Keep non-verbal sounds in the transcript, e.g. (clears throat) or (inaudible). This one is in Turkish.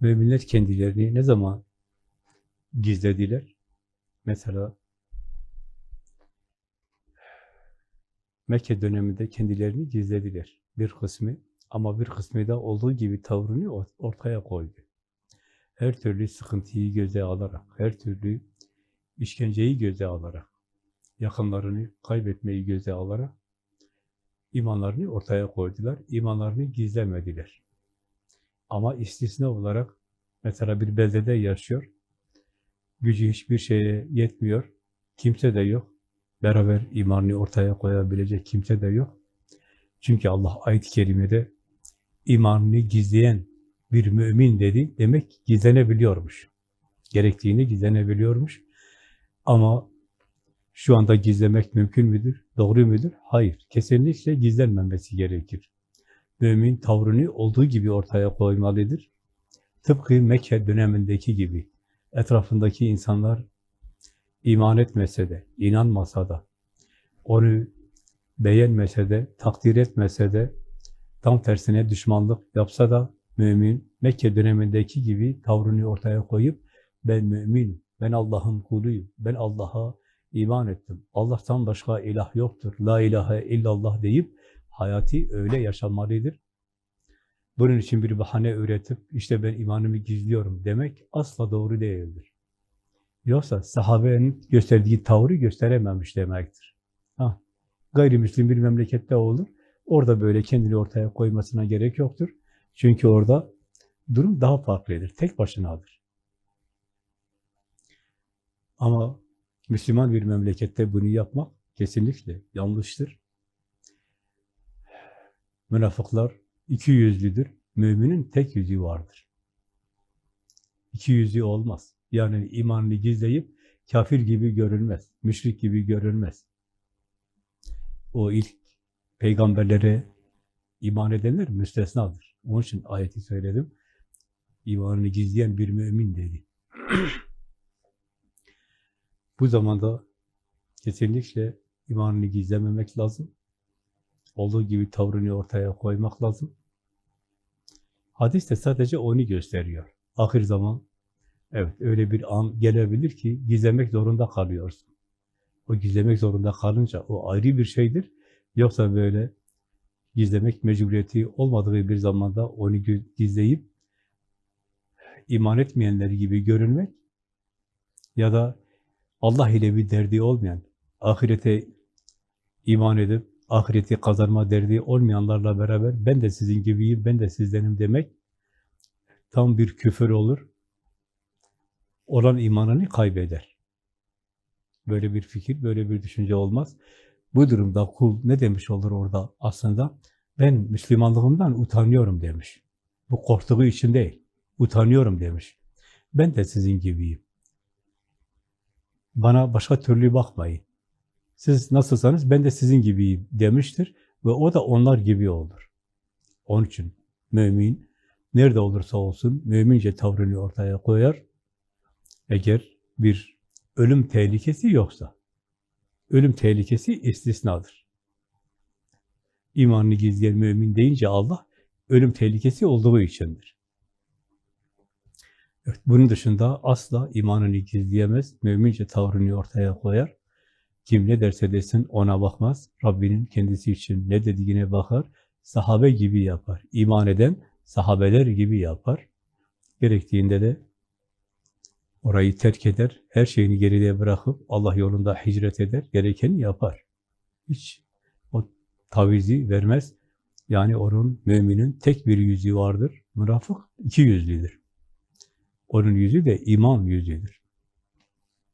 Müminler kendilerini ne zaman gizlediler? Mesela Mekke döneminde kendilerini gizlediler. Bir kısmı ama bir kısmı da olduğu gibi tavrını or- ortaya koydu. Her türlü sıkıntıyı göze alarak, her türlü işkenceyi göze alarak, yakınlarını kaybetmeyi göze alarak imanlarını ortaya koydular. İmanlarını gizlemediler. Ama istisna olarak mesela bir beldede yaşıyor. Gücü hiçbir şeye yetmiyor. Kimse de yok. Beraber imanını ortaya koyabilecek kimse de yok. Çünkü Allah ayet-i kerimede imanını gizleyen bir mümin dedi. Demek gizlenebiliyormuş. Gerektiğini gizlenebiliyormuş. Ama şu anda gizlemek mümkün müdür? Doğru mudur? Hayır. Kesinlikle gizlenmemesi gerekir. Mümin tavrını olduğu gibi ortaya koymalıdır. Tıpkı Mekke dönemindeki gibi. Etrafındaki insanlar iman etmese de, inanmasa da, onu beğenmese de, takdir etmese de, tam tersine düşmanlık yapsa da mümin Mekke dönemindeki gibi tavrını ortaya koyup ben müminim, ben Allah'ın kuluyum, ben Allah'a iman ettim. Allah'tan başka ilah yoktur. La ilahe illallah deyip hayatı öyle yaşanmalıdır. Bunun için bir bahane üretip işte ben imanımı gizliyorum demek asla doğru değildir. Yoksa sahabenin gösterdiği tavrı gösterememiş demektir. Ha, gayrimüslim bir memlekette olur. Orada böyle kendini ortaya koymasına gerek yoktur. Çünkü orada durum daha farklıdır. Tek başınadır. Ama Müslüman bir memlekette bunu yapmak kesinlikle yanlıştır. Münafıklar iki yüzlüdür. Müminin tek yüzü vardır. İki yüzü olmaz. Yani imanını gizleyip kafir gibi görünmez. Müşrik gibi görünmez. O ilk peygamberlere iman edenler müstesnadır. Onun için ayeti söyledim. İmanını gizleyen bir mümin dedi. (clears throat) Bu zamanda kesinlikle imanını gizlememek lazım. Olduğu gibi tavrını ortaya koymak lazım. Hadis de sadece onu gösteriyor. Ahir zaman, evet öyle bir an gelebilir ki gizlemek zorunda kalıyorsun. O gizlemek zorunda kalınca o ayrı bir şeydir. Yoksa böyle gizlemek mecburiyeti olmadığı bir zamanda onu gizleyip iman etmeyenler gibi görünmek ya da Allah ile bir derdi olmayan, ahirete iman edip ahireti kazanma derdi olmayanlarla beraber ben de sizin gibiyim, ben de sizdenim demek tam bir küfür olur. Olan imanını kaybeder. Böyle bir fikir, böyle bir düşünce olmaz. Bu durumda kul ne demiş olur orada aslında? Ben Müslümanlığımdan utanıyorum demiş. Bu korktuğu için değil, utanıyorum demiş. Ben de sizin gibiyim. Bana başka türlü bakmayın. Siz nasılsanız ben de sizin gibiyim demiştir ve o da onlar gibi olur. Onun için mümin nerede olursa olsun mümince tavrını ortaya koyar. Eğer bir ölüm tehlikesi yoksa, ölüm tehlikesi istisnadır. İmanını gizleyen mümin deyince Allah, ölüm tehlikesi olduğu içindir. Evet, bunun dışında asla imanını gizleyemez, mümince tavrını ortaya koyar. Kim ne derse desin ona bakmaz. Rabbinin kendisi için ne dediğine bakar. Sahabe gibi yapar. İman eden sahabeler gibi yapar. Gerektiğinde de orayı terk eder. Her şeyini geride bırakıp Allah yolunda hicret eder. Gerekeni yapar. Hiç o tavizi vermez. Yani onun müminin tek bir yüzü vardır. Münafık iki yüzlüdür. Onun yüzü de iman yüzüdür.